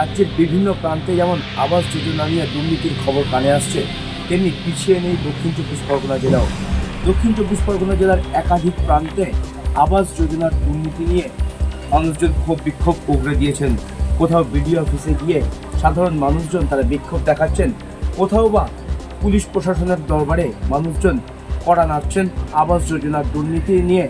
রাজ্যের বিভিন্ন প্রান্তে যেমন আবাস যোজনা নিয়ে দুর্নীতির খবর কানে আসছে, তেমনি পিছিয়ে নেই দক্ষিণ চব্বিশ পরগনা জেলাও। দক্ষিণ চব্বিশ পরগনা জেলার একাধিক প্রান্তে আবাস যোজনার দুর্নীতি নিয়ে মানুষজন ক্ষোভ বিক্ষোভ উগড়ে দিয়েছেন। কোথাও বিডিও অফিসে গিয়ে সাধারণ মানুষজন তারা বিক্ষোভ দেখাচ্ছেন, কোথাও বা পুলিশ প্রশাসনের দরবারে মানুষজন কড়া নাড়ছেন আবাস যোজনার দুর্নীতি নিয়ে।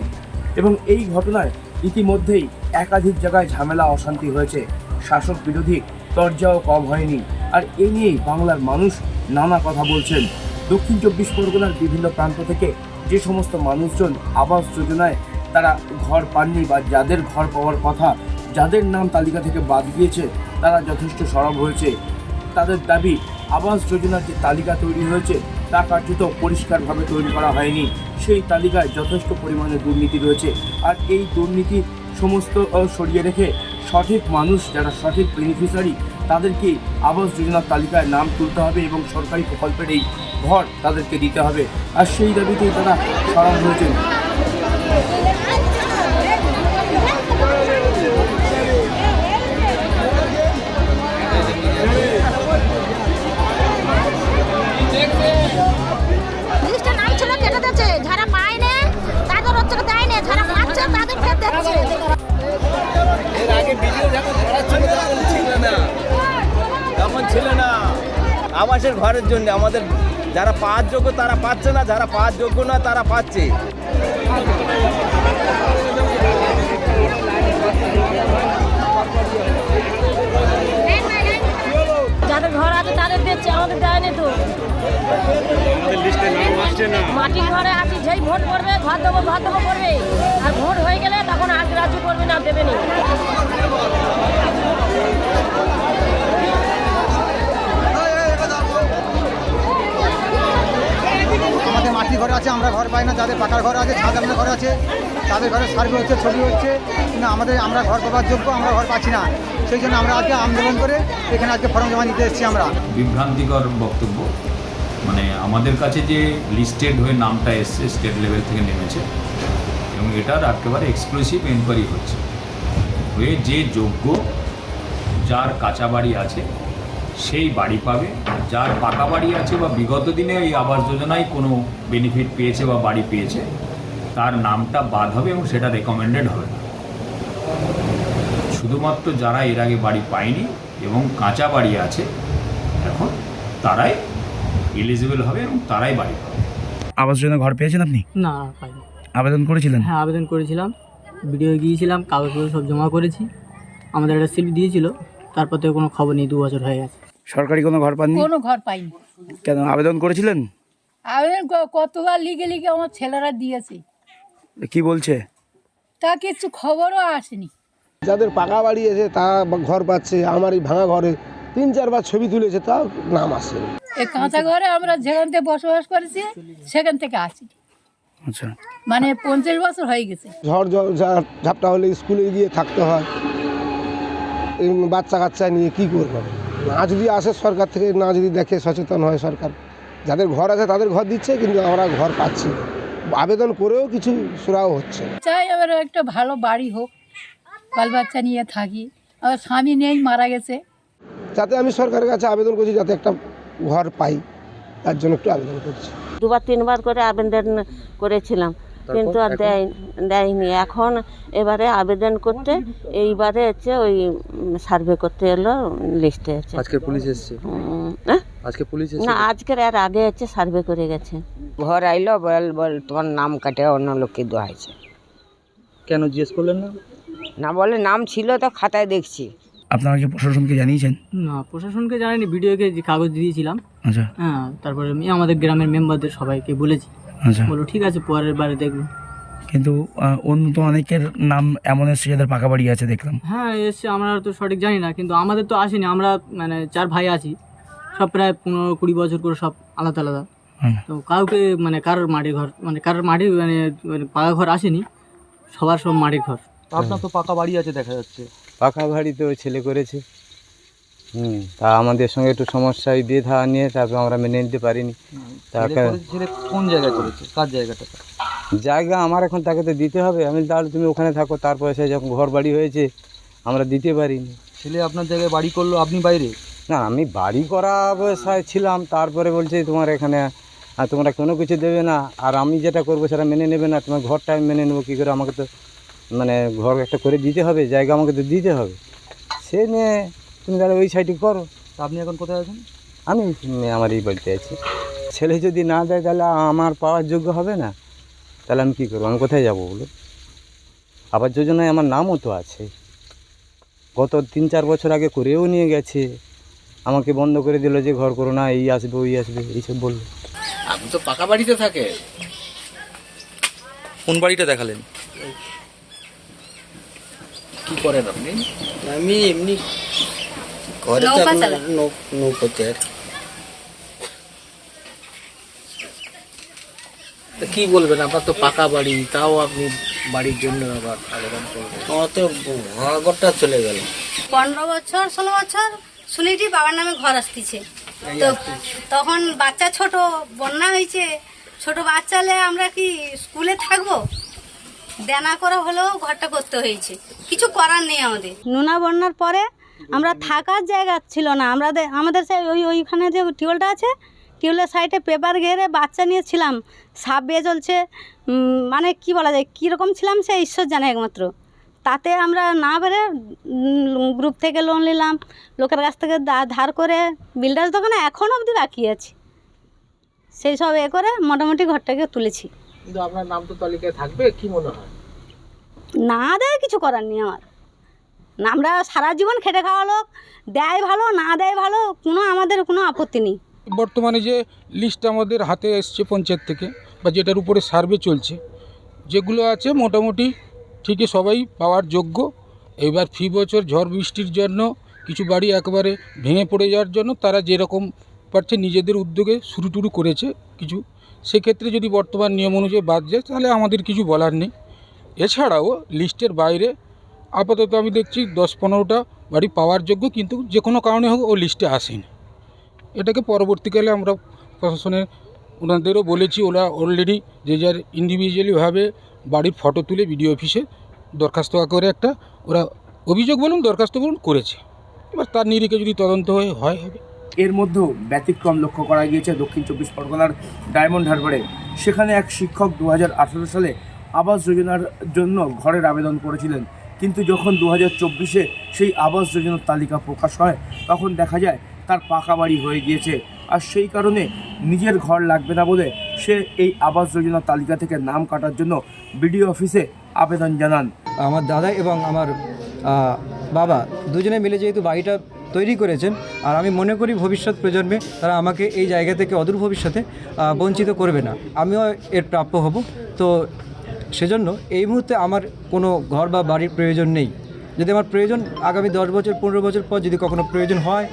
এবং এই ঘটনায় ইতিমধ্যেই একাধিক জায়গায় ঝামেলা, অশান্তি হয়েছে। শাসক বিরোধী তরজাও কম হয়নি। আর এ নিয়েই বাংলার মানুষ নানা কথা বলছেন। দক্ষিণ চব্বিশ পরগনার বিভিন্ন প্রান্ত থেকে যে সমস্ত মানুষজন আবাস যোজনায় তারা ঘর পাননি বা যাদের ঘর পাওয়ার কথা, যাদের নাম তালিকা থেকে বাদ গিয়েছে, তারা যথেষ্ট সরব হয়েছে। তাদের দাবি, আবাস যোজনার যে তালিকা তৈরি হয়েছে, তা কার্যত পরিষ্কারভাবে তৈরি করা হয়নি। সেই তালিকায় যথেষ্ট পরিমাণে দুর্নীতি রয়েছে। আর এই দুর্নীতি সমস্ত সরিয়ে রেখে সঠিক মানুষ যারা সঠিক বেনিফিশিয়ারি তাদেরকে আবাস যোজনার তালিকায় নাম তুলতে হবে এবং সরকারি প্রকল্পের এই ঘর তাদেরকে দিতে হবে। আর সেই দাবিতেই তারা সরব হয়েছেন তখন ছিল না। আবাসের ঘরের জন্য আমাদের যারা পাওয়ার যোগ্য তারা পাচ্ছে না, যারা পাওয়ার যোগ্য না তারা পাচ্ছে। মাটির ঘরে আছি যেই ভোট করবে ঘর দেবো ঘর দেবো করবে আর ভোট হয়ে গেলে তখন আর রাজ্য করবে না দেবে না। আমাদের মাটির ঘর আছে আমরা ঘর পাই না যাদের পাকার ঘর আছে ছাদ ঘর আছে তাদের ঘরে সার্ভে হচ্ছে ছবি হচ্ছে। কিন্তু আমাদের আমরা ঘর পাবার যোগ্য আমরা ঘর পাচ্ছি না। সেই জন্য আমরা আজকে আন্দোলন করে এখানে আজকে ফর্ম জমা দিতে এসেছি আমরা। বিভ্রান্তিকর বক্তব্য। মানে আমাদের কাছে যে লিস্টেড হয়ে নামটা এসছে স্টেট লেভেল থেকে নেমেছে, এবং এটার একেবারে এক্সক্লুসিভ এনকোয়ারি হচ্ছে। হয়ে যে যোগ্য যার কাঁচা বাড়ি আছে, সেই বাড়ি পাবে। যার পাকা বাড়ি আছে বা বিগত দিনে এই আবাস যোজনায় কোনো বেনিফিট পেয়েছে বা বাড়ি পেয়েছে, তার নামটা বাদ হবে এবং সেটা রেকমেন্ডেড হবে। না শুধুমাত্র যারা এর আগে বাড়ি পায়নি এবং কাঁচা বাড়ি আছে, এখন তারাই এলিজিবল হবে এবং তারাই বাড়ি পাবে। আবাস যোজনা ঘর পেয়েছেন আপনি? না পাইনি। আবেদন করেছিলেন? হ্যাঁ আবেদন করেছিলাম। ভিডিও গিয়েছিলাম কাগজপত্র সব জমা করেছি। আমাদের একটা স্লিপ দিয়েছিল তারপর থেকে কোনো খবর নেই দু বছর হয়ে গেছে। সরকারি কোনো ঘর পাননি? কোনো ঘর পাইনি। কেন আবেদন করেছিলেন? আবেদন কতবার লিখে লিখে আমার ছেলেরা দিয়েছে। কি বলছে? তা কিছু খবরও আসেনি। যাদের পাকা বাড়ি আছে তারা ঘর পাচ্ছে আমার এই ভাঙা ঘরে। তিন চারবার ছবি তুলেছে তাও নাম আসছে না। এই কাঁচা ঘরে আমরা যেখান থেকে বসবাস করেছি সেখান থেকে আসি। আচ্ছা। মানে পঞ্চাশ বছর হয়ে গেছে। ঝড় ঝাপটা হলে স্কুলে গিয়ে থাকতে হয়। বাচ্চা কাচ্চা নিয়ে কি করব? না যদি আসে সরকার থেকে না যদি দেখে সচেতন হয় সরকার। যাদের ঘর আছে তাদের ঘর দিচ্ছে কিন্তু আমরা ঘর পাচ্ছি আবেদন করেও কিছু সুরাও হচ্ছে না। চাই আবার একটা ভালো বাড়ি হোক বাল বাচ্চা নিয়ে থাকি। আমার স্বামী নেই মারা গেছে। যাতে আমি সরকারের কাছে আবেদন করছি যাতে একটা ঘর পাই তার জন্য একটু আবেদন করছি। দুবার তিনবার করে আবেদন করেছিলাম কিন্তু আর দেয় দেয়নি। এখন এবারে আবেদন করতে এইবারে হচ্ছে ওই সার্ভে করতে এলো লিস্টে আছে। আজকে পুলিশ এসছে? আজকে পুলিশ না আজকের আর আগে হচ্ছে সার্ভে করে গেছে। ঘর আইলো বল বল তোমার নাম কাটে অন্য লোককে দেওয়া হয়েছে। কেন জিজ্ঞেস করলেন না? না বলে নাম ছিল তো খাতায় দেখছি। আপনারা কি প্রশাসনকে জানিয়েছেন? না প্রশাসনকে জানানি ভিডিওকে যে কাগজ দিয়েছিলাম। আচ্ছা। হ্যাঁ তারপরে আমি আমাদের গ্রামের মেম্বারদের সবাইকে বলেছি। আচ্ছা। বলো ঠিক আছে পরের বারে দেখব। কিন্তু অন্য তো অনেকের নাম এমন এসছে যাদের পাকা বাড়ি আছে দেখলাম। হ্যাঁ এসছে আমরা তো সঠিক জানি না কিন্তু আমাদের তো আসেনি আমরা মানে চার ভাই আছি। সব প্রায় পনেরো কুড়ি বছর করে সব আলাদা আলাদা। তো কাউকে মানে কারোর মাটির ঘর মানে কারোর মাটির মানে মানে পাকা ঘর আসেনি সবার সব মাটির ঘর। আপনার তো পাকা বাড়ি আছে দেখা যাচ্ছে। পাকা বাড়ি তো ছেলে করেছে। হুম তা আমাদের সঙ্গে একটু সমস্যা সমস্যায় বেধা নিয়ে তারপর আমরা মেনে নিতে পারিনি। তাকে ছেলে কোন জায়গায় করেছে? কার জায়গাটা? জায়গা আমার এখন তাকে তো দিতে হবে। আমি তাহলে তুমি ওখানে থাকো তারপরে সে যখন ঘর বাড়ি হয়েছে আমরা দিতে পারিনি। ছেলে আপনার জায়গায় বাড়ি করল আপনি বাইরে? না আমি বাড়ি করা অবস্থায় ছিলাম তারপরে বলছে তোমার এখানে আর তোমরা কোনো কিছু দেবে না আর আমি যেটা করব সেটা মেনে নেবে না তোমার ঘরটা আমি মেনে নেব কী করে আমাকে তো মানে ঘর একটা করে দিতে হবে জায়গা আমাকে তো দিতে হবে। সে নিয়ে তুমি তাহলে ওই সাইডে করো। আপনি এখন কোথায় আছেন? আমি আমার এই বাড়িতে আছি। ছেলে যদি না দেয় তাহলে আমার পাওয়ার যোগ্য হবে না। তাহলে আমি কী করব? আমি কোথায় যাব বলো আবার যোজনায় আমার নামও তো আছে। গত তিন চার বছর আগে করেও নিয়ে গেছে। আমাকে বন্ধ করে দিল যে ঘর করো না এই আসবে ওই আসবে এইসব বলল। আপনি তো পাকা বাড়িতে থাকে কোন বাড়িটা দেখালেন? কি করেন আপনি? আমি এমনি ঘরে নৌকোতে আর তা কি বলবেন? আপনার তো পাকা বাড়ি তাও আপনি বাড়ির জন্য আবার আবেদন করবেন। আমার তো ঘরটা চলে গেল। পনেরো বছর ষোলো বছর শুনেছি বাবার নামে ঘর আসতেছে। তো তখন বাচ্চা ছোট বন্যা হয়েছে। ছোট বাচ্চালে আমরা কি স্কুলে থাকব? দেনা করা হলেও ঘরটা করতে হয়েছে। কিছু করার নেই আমাদের। নোনা বন্যার পরে আমরা থাকার জায়গা ছিল না। আমরা আমাদের সেই ওই ওইখানে যে টিউবওয়েলটা আছে, টিউবওয়েলের সাইডে পেপার ঘেরে বাচ্চা নিয়ে ছিলাম। সাপ বেয়ে চলছে মানে কি বলা যায়, কীরকম ছিলাম সে ঈশ্বর জানে একমাত্র। তাতে আমরা না পেরে গ্রুপ থেকে লোন নিলাম। লোকের কাছ থেকে ধার করে বিল্ডার দোকানে এখনও অবধি বাকি আছে। সেই সব এ করে মোটামুটি ঘরটাকে তুলেছি। কিন্তু আপনার নাম তো তালিকায় থাকবে কি মনে হয়? না দেয় কিছু করার নেই আমার। না, আমরা সারা জীবন খেটে খাওয়া লোক দেয় ভালো না দেয় ভালো কোনো আমাদের কোনো আপত্তি নেই। বর্তমানে যে লিস্ট আমাদের হাতে এসছে পঞ্চায়েত থেকে বা যেটার উপরে সার্ভে চলছে যেগুলো আছে মোটামুটি ঠিকই সবাই পাওয়ার যোগ্য। এবার ফি বছর ঝড় বৃষ্টির জন্য কিছু বাড়ি একবারে ভেঙে পড়ে যাওয়ার জন্য তারা যেরকম পারছে নিজেদের উদ্যোগে শুরু টুরু করেছে কিছু সেক্ষেত্রে যদি বর্তমান নিয়ম অনুযায়ী বাদ যায়, তাহলে আমাদের কিছু বলার নেই। এছাড়াও লিস্টের বাইরে আপাতত আমি দেখছি দশ পনেরোটা বাড়ি পাওয়ার যোগ্য, কিন্তু যে কোনো কারণে হোক ও লিস্টে আসেনি। এটাকে পরবর্তীকালে আমরা প্রশাসনের ওনাদেরও বলেছি, ওরা অলরেডি যে যার ইন্ডিভিজুয়ালিভাবে বাড়ির ফটো তুলে বিডিও অফিসে দরখাস্ত করে একটা, ওরা অভিযোগ বলুন, দরখাস্ত বলুন করেছে। এবার তার নিরিখে যদি তদন্ত হয়ে হয় হবে এর মধ্যেও ব্যতিক্রম লক্ষ্য করা গিয়েছে দক্ষিণ চব্বিশ পরগনার ডায়মন্ড হারবারে। সেখানে এক শিক্ষক দু হাজার আঠারো সালে আবাস যোজনার জন্য ঘরের আবেদন করেছিলেন। কিন্তু যখন দু হাজার চব্বিশে সেই আবাস যোজনার তালিকা প্রকাশ হয়, তখন দেখা যায় তার পাকা বাড়ি হয়ে গিয়েছে। আর সেই কারণে নিজের ঘর লাগবে না বলে সে এই আবাস যোজনার তালিকা থেকে নাম কাটার জন্য বিডিও অফিসে আবেদন জানান। আমার দাদা এবং আমার বাবা দুজনে মিলে যেহেতু বাড়িটা তৈরি করেছেন। আর আমি মনে করি ভবিষ্যৎ প্রজন্মে তারা আমাকে এই জায়গা থেকে অদূর ভবিষ্যতে বঞ্চিত করবে না। আমিও এর প্রাপ্য হব। তো সেজন্য এই মুহূর্তে আমার কোনো ঘর বা বাড়ির প্রয়োজন নেই। যদি আমার প্রয়োজন আগামী দশ বছর, পনেরো বছর পর যদি কখনো প্রয়োজন হয়,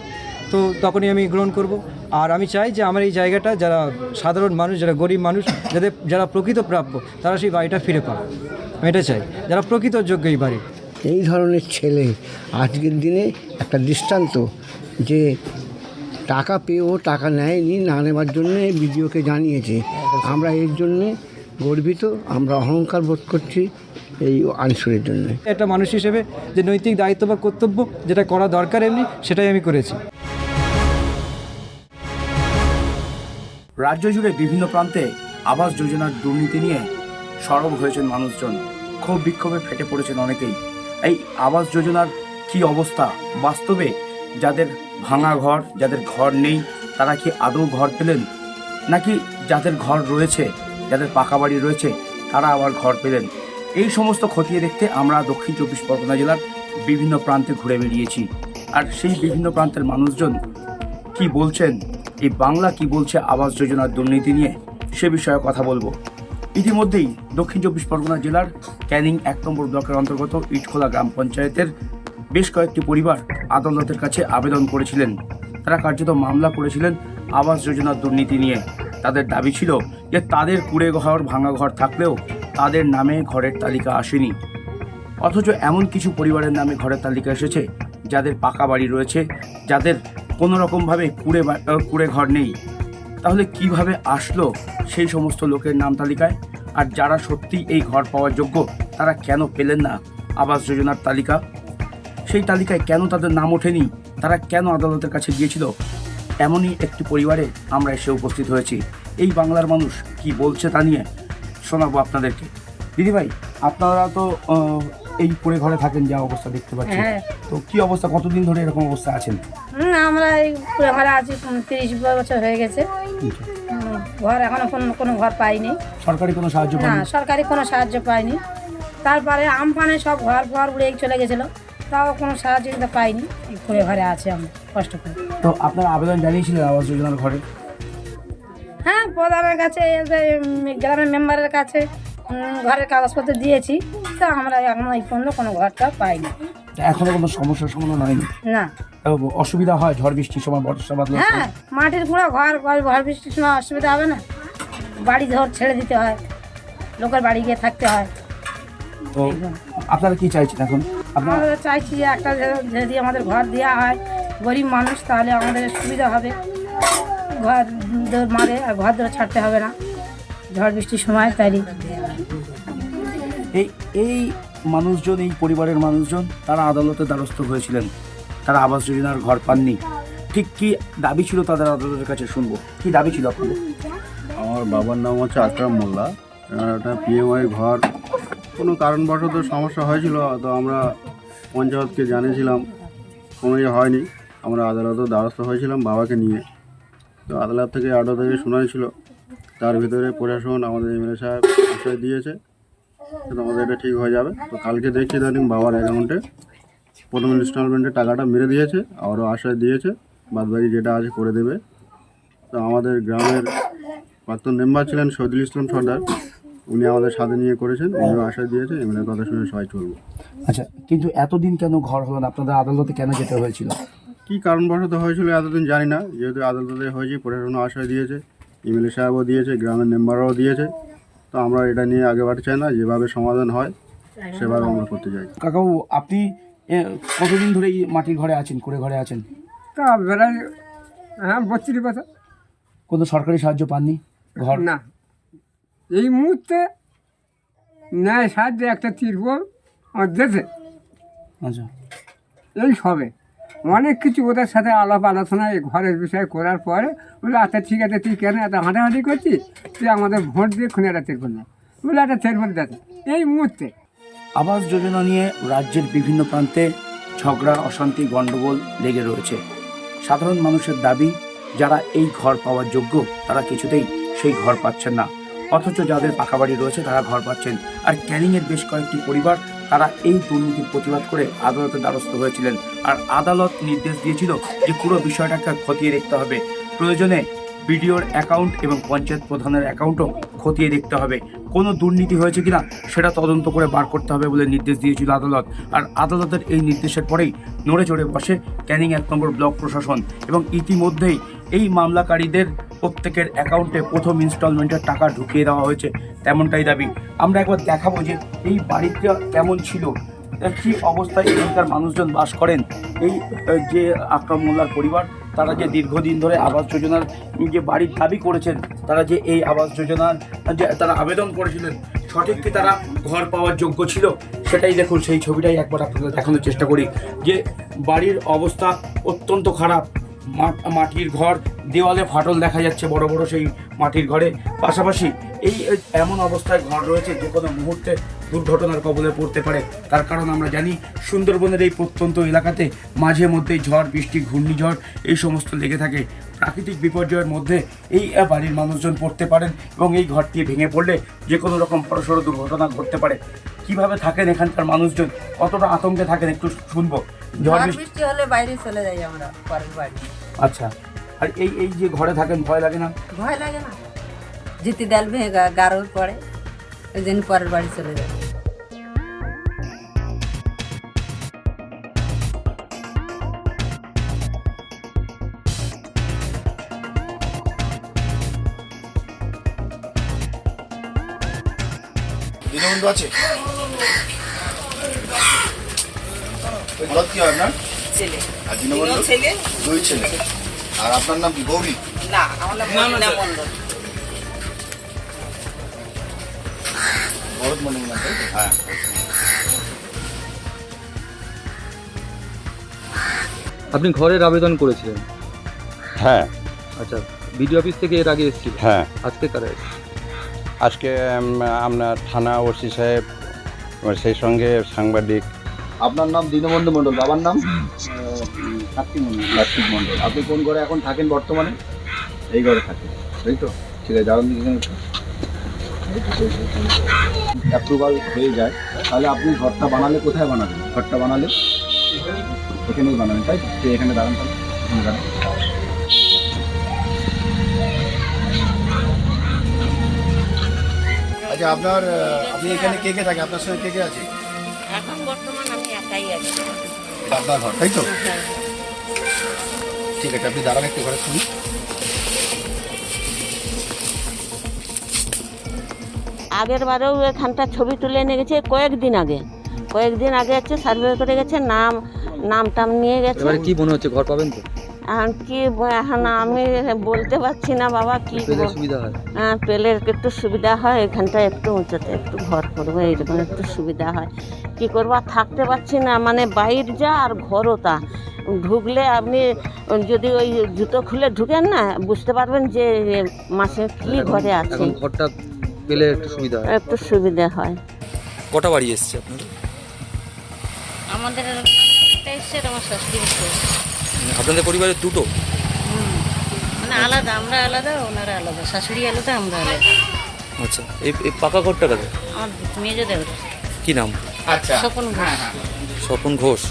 তো তখনই আমি গ্রহণ করব। আর আমি চাই যে আমার এই জায়গাটা যারা সাধারণ মানুষ, যারা গরিব মানুষ, যাদের, যারা প্রকৃত প্রাপ্য, তারা সেই বাড়িটা ফিরে পাবে আমি এটা চাই। যারা প্রকৃত যোগ্য এই বাড়ির এই ধরনের ছেলে আজকের দিনে একটা দৃষ্টান্ত যে টাকা পেয়েও টাকা নেয়নি না নেবার জন্যে বিডিওকে জানিয়েছে। আমরা এর জন্যে গর্বিত আমরা অহংকার বোধ করছি এই আনসুরের জন্যে। একটা মানুষ হিসেবে যে নৈতিক দায়িত্ব বা কর্তব্য যেটা করা দরকার এমনি সেটাই আমি করেছি। রাজ্য জুড়ে বিভিন্ন প্রান্তে আবাস যোজনার দুর্নীতি নিয়ে সরব হয়েছেন মানুষজন। ক্ষোভ বিক্ষোভে ফেটে পড়েছেন অনেকেই। এই আবাস যোজনার কি অবস্থা? বাস্তবে যাদের ভাঙা ঘর, যাদের ঘর নেই, তারা কি আদৌ ঘর পেলেন? নাকি যাদের ঘর রয়েছে, যাদের পাকা বাড়ি রয়েছে, তারা আবার ঘর পেলেন? এই সমস্ত খতিয়ে দেখতে আমরা দক্ষিণ চব্বিশ পরগনা জেলার বিভিন্ন প্রান্তে ঘুরে বেরিয়েছি আর সেই বিভিন্ন প্রান্তের মানুষজন কি বলছেন? এই বাংলা কি বলছে আবাস যোজনার দুর্নীতি নিয়ে? সে বিষয়ে কথা বলব। ইতিমধ্যেই দক্ষিণ চব্বিশ পরগনা জেলার ক্যানিং এক নম্বর ব্লকের অন্তর্গত ইটখোলা গ্রাম পঞ্চায়েতের বেশ কয়েকটি পরিবার আদালতের কাছে আবেদন করেছিলেন। তারা কার্যত মামলা করেছিলেন আবাস যোজনার দুর্নীতি নিয়ে। তাদের দাবি ছিল যে তাদের কুড়ে ঘর ভাঙা ঘর থাকলেও তাদের নামে ঘরের তালিকা আসেনি। অথচ এমন কিছু পরিবারের নামে ঘরের তালিকা এসেছে, যাদের পাকা বাড়ি রয়েছে, যাদের কোনো রকমভাবে কুড়ে কুড়ে ঘর নেই। তাহলে কীভাবে আসলো সেই সমস্ত লোকের নাম তালিকায়? আর যারা সত্যি এই ঘর পাওয়ার যোগ্য তারা কেন পেলেন না আবাস যোজনার তালিকা? সেই তালিকায় কেন তাদের নাম ওঠেনি? তারা কেন আদালতের কাছে গিয়েছিল? এমনই একটি পরিবারে আমরা এসে উপস্থিত হয়েছি। এই বাংলার মানুষ কি বলছে তা নিয়ে শোনাবো আপনাদেরকে। দিদিভাই আপনারা তো এই পড়ে ঘরে থাকেন যা অবস্থা দেখতে পাচ্ছি। হ্যাঁ। তো কি অবস্থা? কতদিন ধরে এরকম অবস্থা আছেন? আমরা এই পুরো ঘরে আছি তিরিশ বছর হয়ে গেছে। ঘর এখনও কোনো কোনো ঘর পাইনি। সরকারি কোনো সাহায্য না সরকারি কোনো সাহায্য পাইনি। তারপরে আমফানে সব ঘর ঘর উড়ে চলে গেছিল তাও কোনো সাহায্য কিন্তু পাইনি। ঘুরে ঘরে আছে আমরা কষ্ট করে। তো আপনারা আবেদন জানিয়েছিলেন আবাস যোজনার ঘরে? হ্যাঁ প্রধানের কাছে গ্রামের মেম্বারের কাছে ঘরের কাগজপত্র দিয়েছি তা আমরা এখন এই পর্যন্ত কোনো ঘরটা পাইনি। এখনও কোনো সমস্যার সমাধান হয়নি? না। অসুবিধা হয় ঝড় বৃষ্টির সময় বর্ষা বাদল হ্যাঁ মাটির গুঁড়ো ঘর ঘর বৃষ্টির সময় অসুবিধা হবে না। বাড়ি ধর ছেড়ে দিতে হয় লোকের বাড়ি গিয়ে থাকতে হয়। তো আপনারা কি চাইছেন এখন? আপনারা আমরা চাইছি যে একটা যদি আমাদের ঘর দেওয়া হয় গরিব মানুষ তাহলে আমাদের সুবিধা হবে। ঘর মারে আর ঘর ধরে ছাড়তে হবে না। ঝড় বৃষ্টির সময় তাই এই এই মানুষজন, এই পরিবারের মানুষজন তারা আদালতে দ্বারস্থ হয়েছিলেন। তারা আবাস যোজনার ঘর পাননি। ঠিক কি দাবি ছিল তাদের আদালতের কাছে শুনব? কি দাবি ছিল আপনাদের? আমার বাবার নাম হচ্ছে আকরাম মোল্লা। একটা পিএমআই ঘর। কোনো কারণবশত সমস্যা হয়েছিল, তো আমরা পঞ্চায়েতকে জানিয়েছিলাম। কোনো ইয়ে হয়নি। আমরা আদালতে দ্বারস্থ হয়েছিলাম বাবাকে নিয়ে। তো আদালত থেকে আটো থেকে শোনাই ছিল। তার ভিতরে প্রশাসন আমাদের এমএলএ সাহেব আশ্রয় দিয়েছে। তো আমাদের এটা ঠিক হয়ে যাবে। তো কালকে দেখছি ইদানিং বাবার অ্যাকাউন্টে। প্রথম ইনস্টলমেন্টে টাকাটা মেরে দিয়েছে আবারও আশ্রয় দিয়েছে বাদবাকি যেটা আছে করে দেবে। তো আমাদের গ্রামের প্রাক্তন মেম্বার ছিলেন শহীদুল ইসলাম সর্দার। উনি আমাদের সাথে নিয়ে করেছেন উনিও আশ্বাস দিয়েছে এমএলএর কথা শুনে সবাই চলবো। আচ্ছা কিন্তু এতদিন কেন ঘর হলো না? আপনাদের আদালতে কেন যেতে হয়েছিল? কী কারণবশত হয়েছিল এতদিন জানি না। যেহেতু আদালতে হয়েছে প্রশাসনও আশ্রয় দিয়েছে এমএলএ সাহেবও দিয়েছে গ্রামের মেম্বাররাও দিয়েছে। তো আমরা এটা নিয়ে আগে বাড়তে চাই না যেভাবে সমাধান হয় সেভাবে আমরা করতে চাই। কাকাবু আপনি এ, কতদিন ধরে এই মাটির ঘরে আছেন করে ঘরে আছেন? তা বেড়াই হ্যাঁ বত্রিশ বছর। কোনো সরকারি সাহায্য পাননি? ঘর? না। এই মুহূর্তে ন্যায় সাহায্যে একটা তিরপল আমার দেশে। আচ্ছা। এই সবে। অনেক কিছু ওদের সাথে আলাপ আলোচনা এই ঘরের বিষয়ে করার পরে বলে আচ্ছা ঠিক আছে, তুই কেন এত হাঁটাহাঁটি করছিস? তুই আমাদের ভোট দিয়ে খুনে একটা তিরপল না। বলে একটা তিরপল দেখ এই মুহূর্তে আবাস যোজনা নিয়ে রাজ্যের বিভিন্ন প্রান্তে ঝগড়া, অশান্তি গণ্ডগোল লেগে রয়েছে। সাধারণ মানুষের দাবি, যারা এই ঘর পাওয়ার যোগ্য, তারা কিছুতেই সেই ঘর পাচ্ছেন না। অথচ যাদের পাকা বাড়ি রয়েছে, তারা ঘর পাচ্ছেন। আর ক্যানিংয়ের বেশ কয়েকটি পরিবার, তারা এই দুর্নীতির প্রতিবাদ করে আদালতের দ্বারস্থ হয়েছিলেন। আর আদালত নির্দেশ দিয়েছিল যে পুরো বিষয়টাকে খতিয়ে দেখতে হবে। প্রয়োজনে বিডিওর অ্যাকাউন্ট এবং পঞ্চায়েত প্রধানের অ্যাকাউন্টও খতিয়ে দেখতে হবে। কোনো দুর্নীতি হয়েছে কিনা সেটা তদন্ত করে বার করতে হবে বলে নির্দেশ দিয়েছিল আদালত। আর আদালতের এই নির্দেশের পরেই নড়ে চড়ে বসে ক্যানিং এক নম্বর ব্লক প্রশাসন এবং ইতিমধ্যেই এই মামলাকারীদের প্রত্যেকের অ্যাকাউন্টে প্রথম ইনস্টলমেন্টের টাকা ঢুকিয়ে দেওয়া হয়েছে তেমনটাই দাবি। আমরা একবার দেখাবো যে এই বাড়িটা কেমন ছিল কি অবস্থায় এখানকার মানুষজন বাস করেন। এই যে আকরাম মোল্লার পরিবার, তারা যে দীর্ঘদিন ধরে আবাস যোজনার যে বাড়ির দাবি করেছেন, তারা যে এই আবাস যোজনার যে তারা আবেদন করেছিলেন, সঠিক কি তারা ঘর পাওয়ার যোগ্য ছিল? সেটাই দেখুন, সেই ছবিটাই একবার আপনাদের দেখানোর চেষ্টা করি। যে বাড়ির অবস্থা অত্যন্ত খারাপ। মাটির ঘর, দেওয়ালে ফাটল দেখা যাচ্ছে বড় বড় সেই মাটির ঘরে। পাশাপাশি এই এমন অবস্থায় ঘর রয়েছে যে কোনো মুহূর্তে দুর্ঘটনার কবলে পড়তে পারে। তার কারণ আমরা জানি সুন্দরবনের এই প্রত্যন্ত এলাকাতে মাঝে মধ্যেই ঝড় বৃষ্টি ঘূর্ণিঝড় এই সমস্ত লেগে থাকে। প্রাকৃতিক বিপর্যয়ের মধ্যে এই বাড়ির মানুষজন পড়তে পারেন এবং এই ঘরটি ভেঙে পড়লে যে কোনো রকম বড়সড় দুর্ঘটনা ঘটতে পারে। কীভাবে থাকেন এখানকার মানুষজন? কতটা আতঙ্কে থাকেন একটু শুনব। ঝড় বৃষ্টি। হলে বাইরে চলে যাই আমরা আচ্ছা। আর এই এই যে ঘরে থাকেন ভয় লাগে না? ভয় লাগে না। জিতি ডাল ভেঙে গারোর পরে ওই জন্য পরের বাড়ি চলে যায়। দীনবন্ধু আছে? ওই কি হয় আপনার? ছেলে। আর দীনবন্ধু? ছেলে। দুই ছেলে। আর আপনার নাম কি? গৌরী? না আমার নাম মহিলা ভরত মন্ডল? হ্যাঁ আপনি ঘরের আবেদন করেছিলেন? হ্যাঁ। আচ্ছা বিডিও অফিস থেকে এর আগে এসেছিল? হ্যাঁ। আজকে কারা? আজকে আপনার থানা ওসি সাহেব সেই সঙ্গে সাংবাদিক। আপনার নাম দীনবন্ধু মণ্ডল বাবার নাম? কার্তিক মণ্ডল কার্তিক মণ্ডল। আপনি কোন ঘরে এখন থাকেন বর্তমানে? এই ঘরে থাকেন। তাই তো ঠিক আছে দাঁড়ান অ্যাপ্রুভাল হয়ে যায় তাহলে আপনি ঘরটা বানালে কোথায় বানাবেন? ঘরটা বানালে এখানেই বানাবেন তাই তো? এখানে দাঁড়ান তাহলে? দাঁড়ান। আচ্ছা আপনার আপনি এখানে কে কে থাকে? আপনার সঙ্গে কে কে আছে? এখন বর্তমান আমি একাই আছি। আপনার ঘর তাই তো? ঠিক আছে আপনি দাঁড়ান একটু ঘরে শুনি আগের বারেও এখানটা ছবি তুলে এনে গেছে কয়েকদিন আগে। কয়েকদিন আগে হচ্ছে সার্ভে করে গেছে নাম নাম টাম নিয়ে গেছে। এবারে কি মনে হচ্ছে ঘর পাবেন তো? এখন কি এখন আমি বলতে পারছি না বাবা কি পেলে সুবিধা হয়। হ্যাঁ পেলে একটু সুবিধা হয় এখানটা একটু উঁচুতে একটু ঘর করব এইরকম একটু সুবিধা হয়। কি করব আর থাকতে পারছি না মানে বাইর যা আর ঘরও তা। ঢুকলে আপনি যদি ওই জুতো খুলে ঢুকেন না বুঝতে পারবেন যে মাসে কি ঘরে আছে। ঘরটা পেলে একটু সুবিধা হয়। একটু সুবিধা হয়। কটা বাড়ি এসছে আপনাদের? আমাদের একটা এসছে আমার শাশুড়ি আপনাদের পরিবারের দুটো? মানে আলাদা আমরা আলাদা ওনারা আলাদা। শাশুড়ি আলাদা আমরা আলাদা। আচ্ছা এই এই পাকা ঘরটা কাদের? আমার মেজো দেওয়ার কি নাম? স্বপন ঘোষ। স্বপন ঘোষ।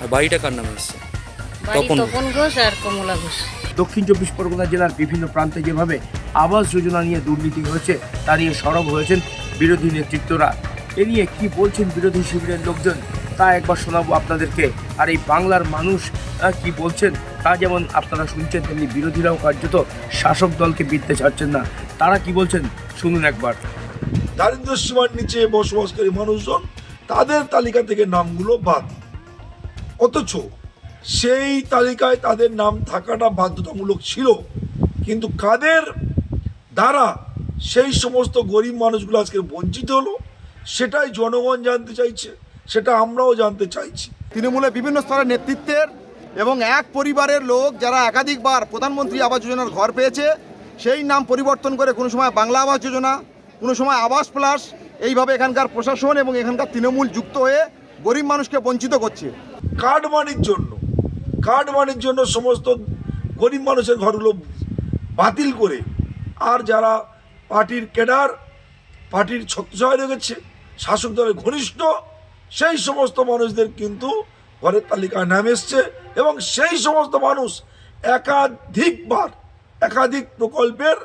আর বাড়িটা কার নামে এসছে? তপন ঘোষ। আর কমলা ঘোষ। দক্ষিণ চব্বিশ পরগনা জেলার বিভিন্ন প্রান্তে যেভাবে আবাস যোজনা নিয়ে দুর্নীতি হয়েছে তা নিয়ে সরব হয়েছেন বিরোধী নেতৃত্বরা। এ নিয়ে কি বলছেন বিরোধী শিবিরের লোকজন তা একবার শোনাবো আপনাদেরকে। আর এই বাংলার মানুষ কি বলছেন তা যেমন আপনারা শুনছেন তেমনি বিরোধীরাও কার্যত শাসক দলকে বিদ্যে ছাড়ছেন না। তারা কি বলছেন শুনুন একবার। দারিদ্র সীমার নিচে বসবাসকারী মানুষজন তাদের তালিকা থেকে নামগুলো বাদ। অথচ সেই তালিকায় তাদের নাম থাকাটা বাধ্যতামূলক ছিল। কিন্তু কাদের দ্বারা সেই সমস্ত গরিব মানুষগুলো আজকে বঞ্চিত হলো সেটাই জনগণ জানতে চাইছে সেটা আমরাও জানতে চাইছি। তৃণমূলের বিভিন্ন স্তরের নেতৃত্বের এবং এক পরিবারের লোক যারা একাধিকবার প্রধানমন্ত্রী আবাস যোজনার ঘর পেয়েছে সেই নাম পরিবর্তন করে কোনো সময় বাংলা আবাস যোজনা কোনো সময় আবাস প্লাস এইভাবে এখানকার প্রশাসন এবং এখানকার তৃণমূল যুক্ত হয়ে গরিব মানুষকে বঞ্চিত করছে। কার্ড মানির জন্য কার্ড মানির জন্য সমস্ত গরিব মানুষের ঘরগুলো বাতিল করে আর যারা পার্টির ক্যাডার, পার্টির ছত্রছায় রেখেছে, শাসক দলের ঘনিষ্ঠ, সেই সমস্ত মানুষদের কিন্তু ঘরের তালিকায় নাম এসছে এবং সেই সমস্ত মানুষ একাধিকবার, একাধিক প্রকল্পের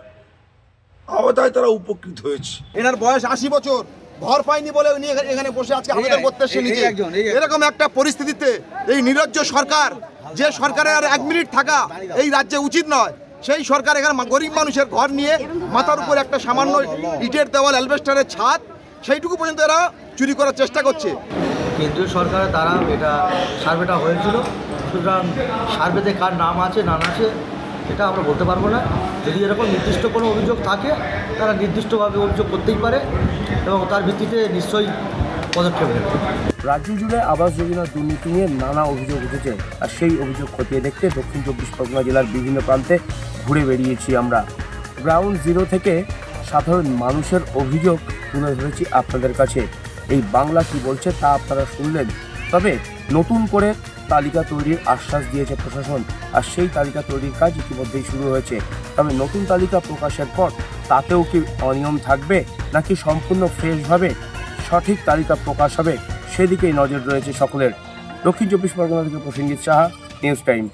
আওতায় তারা উপকৃত হয়েছে। এনার বয়স আশি বছর। ঘর পায়নি বলে উনি এখানে- এখানে বসে আজকে আবেদন করতে নিজে। এরকম একটা পরিস্থিতিতে এই নিরজ্জ সরকার যে সরকারের আর এক মিনিট থাকা এই রাজ্যে উচিত নয় সেই সরকার এখানে গরিব মানুষের ঘর নিয়ে মাথার উপর একটা সামান্য ইটের দেওয়াল অ্যালবেস্টারের ছাদ সেইটুকু পর্যন্ত এরা চুরি করার চেষ্টা করছে কেন্দ্রীয় সরকারের দ্বারা এটা সার্ভেটা হয়েছিল সুতরাং সার্ভেতে কার নাম আছে না আছে এটা আমরা বলতে পারব না। যদি এরকম নির্দিষ্ট কোনো অভিযোগ থাকে, তারা নির্দিষ্টভাবে অভিযোগ করতেই পারে এবং তার ভিত্তিতে নিশ্চয়ই পদক্ষেপ নেবে। রাজ্য জুড়ে আবাস যোজনার দুর্নীতি নিয়ে নানা অভিযোগ উঠেছে আর সেই অভিযোগ খতিয়ে দেখতে দক্ষিণ চব্বিশ পরগনা জেলার বিভিন্ন প্রান্তে ঘুরে বেরিয়েছি আমরা। গ্রাউন্ড জিরো থেকে সাধারণ মানুষের অভিযোগ তুলে ধরেছি আপনাদের কাছে। এই বাংলা কি বলছে তা আপনারা শুনলেন। তবে নতুন করে তালিকা তৈরির আশ্বাস দিয়েছে প্রশাসন, আর সেই তালিকা তৈরির কাজ ইতিমধ্যেই শুরু হয়েছে। তবে নতুন তালিকা প্রকাশের পর তাতেও কি অনিয়ম থাকবে, নাকি সম্পূর্ণ ফ্রেশভাবে সঠিক তালিকা প্রকাশ হবে, সেদিকেই নজর রয়েছে সকলের। দক্ষিণ চব্বিশ পরগনা থেকে প্রসেনজিৎ সাহা, নিউজ টাইম।